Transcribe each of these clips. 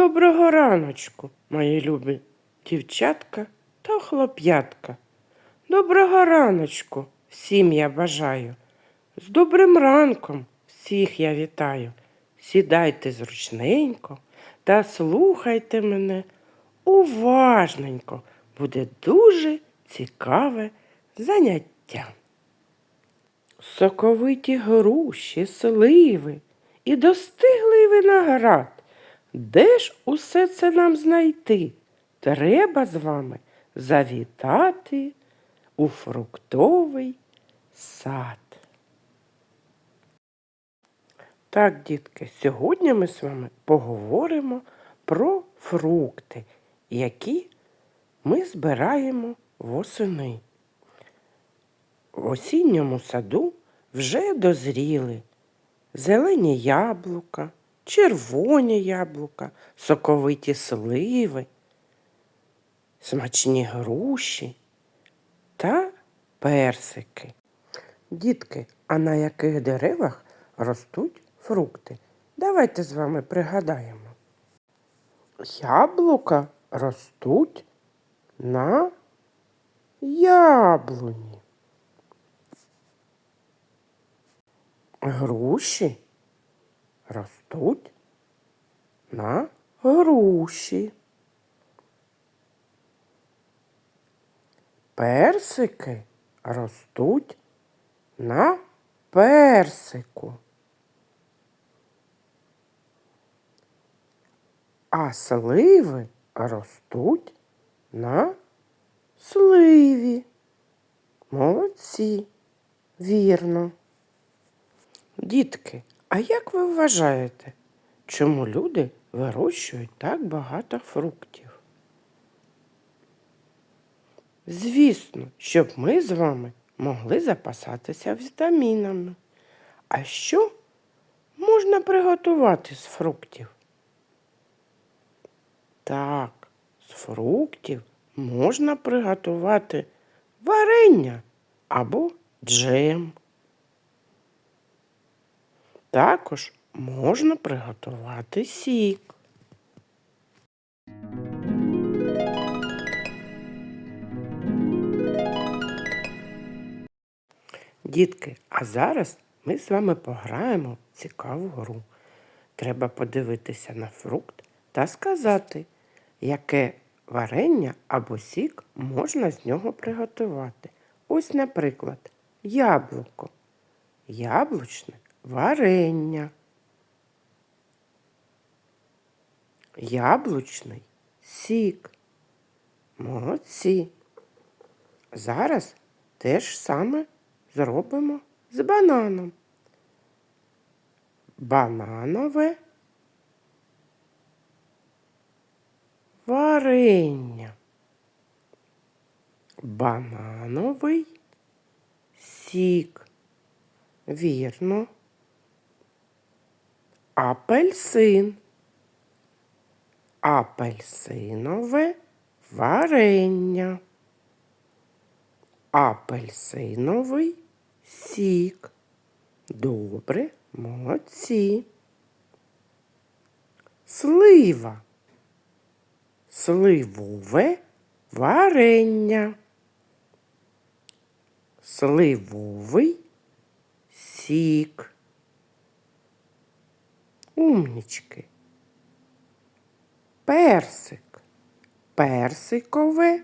Доброго раночку, мої любі дівчатка та хлоп'ятка. Доброго раночку всім я бажаю. З добрим ранком всіх я вітаю. Сідайте зручненько та слухайте мене уважненько. Буде дуже цікаве заняття. Соковиті груші, сливи і достиглий виноград. Де ж усе це нам знайти? Треба з вами завітати у фруктовий сад. Так, дітки, сьогодні ми з вами поговоримо про фрукти, які ми збираємо восени. В осінньому саду вже дозріли зелені яблука, червоні яблука, соковиті сливи, смачні груші та персики. Дітки, а на яких деревах ростуть фрукти? Давайте з вами пригадаємо. Яблука ростуть на яблуні. Груші ростуть на груші. Персики ростуть на персику. А сливи ростуть на сливі. Молодці, вірно. Дітки, а як ви вважаєте, чому люди вирощують так багато фруктів? Звісно, щоб ми з вами могли запасатися вітамінами. А що можна приготувати з фруктів? Так, з фруктів можна приготувати варення або джем. Також можна приготувати сік. Дітки, а зараз ми з вами пограємо в цікаву гру. Треба подивитися на фрукт та сказати, яке варення або сік можна з нього приготувати. Ось, наприклад, яблуко, яблучне варення, яблучний сік. Молодці. Зараз те ж саме зробимо з бананом. Бананове варення. Банановий сік. Вірно. Апельсин. Апельсинове варення. Апельсиновий сік. Добре, молодці. Слива. Сливове варення. Сливовий сік. Умнічки. Персик. Персикове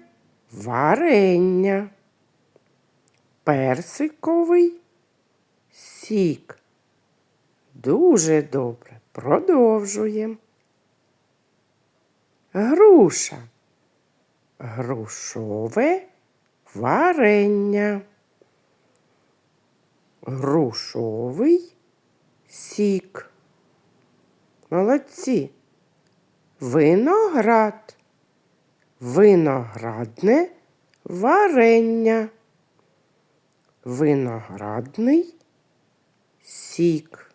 варення. Персиковий сік. Дуже добре. Продовжуємо. Груша. Грушове варення. Грушовий сік. Молодці. Виноград. Виноградне варення. Виноградний сік.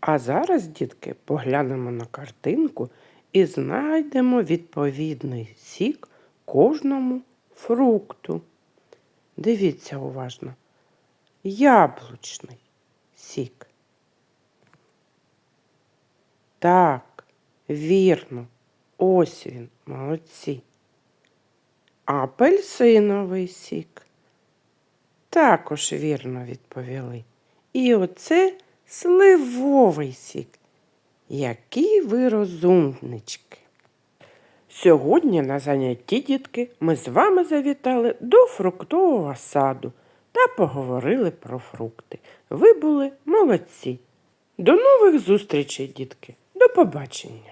А зараз, дітки, поглянемо на картинку і знайдемо відповідний сік кожному фрукту. Дивіться уважно. Яблучний сік. Так, вірно. Ось він, молодці. Апельсиновий сік. Також вірно відповіли. І оце сливовий сік. Які ви розумнички. Сьогодні на занятті, дітки, ми з вами завітали до фруктового саду та поговорили про фрукти. Ви були молодці. До нових зустрічей, дітки. До побачення.